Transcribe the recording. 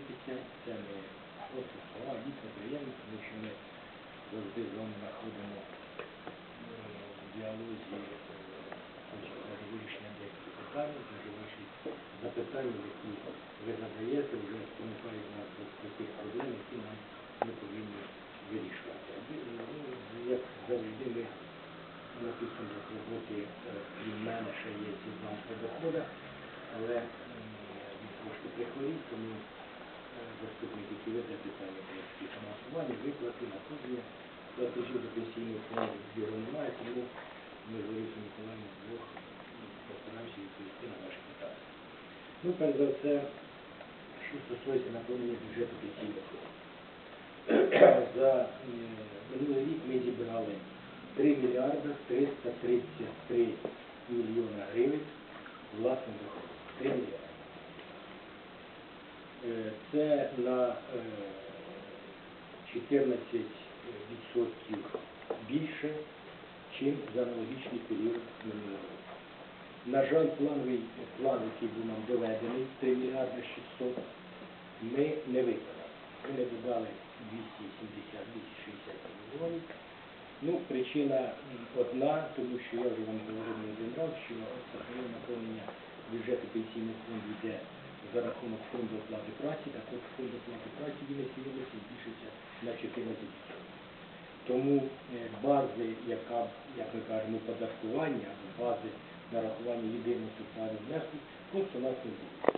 політиці, це не слова, дійсно приємно, тому що ми завжди з вами знаходимо в діалозі вирішення деяких питань, дуже ваші запитання, які ви задаєте, вже спонукають нас до тих проблем, які нам ми повинні вирішувати. Як завжди ми на підсумках роботи крім мене ще є ці знання дохода, але трошки прихворів, тому е, який питання про фінансування, виплати, надходження платежів до пенсійного фонду немає, тому ми з Ларисою Миколаївною вдвох постараємося відповісти на ваші питання. Ну, перш за все, що стосується наповнення бюджету пенсійного. За м, минулий рік ми зібрали 3 мільярда 333 мільйона гривень власних доходів. 3 мільярди. Е, Це на е, 14% більше, ніж за аналогічний період минулого року. На жаль, плановий план, який був нам доведений, 3 мільярди 600, ми не виконали. Ми не додали 270-260 мільйонів. Ну, причина одна, тому що я вже вам говорив не один раз, що наповнення бюджету пенсійного фонду йде за рахунок фонду оплати праці, так от фонд оплати праці він сьогодні збільшиться на 14%. Тому е, бази, яка, як ми кажемо, податкування, бази нарахування єдиного соціального внеску, просто у нас не буде.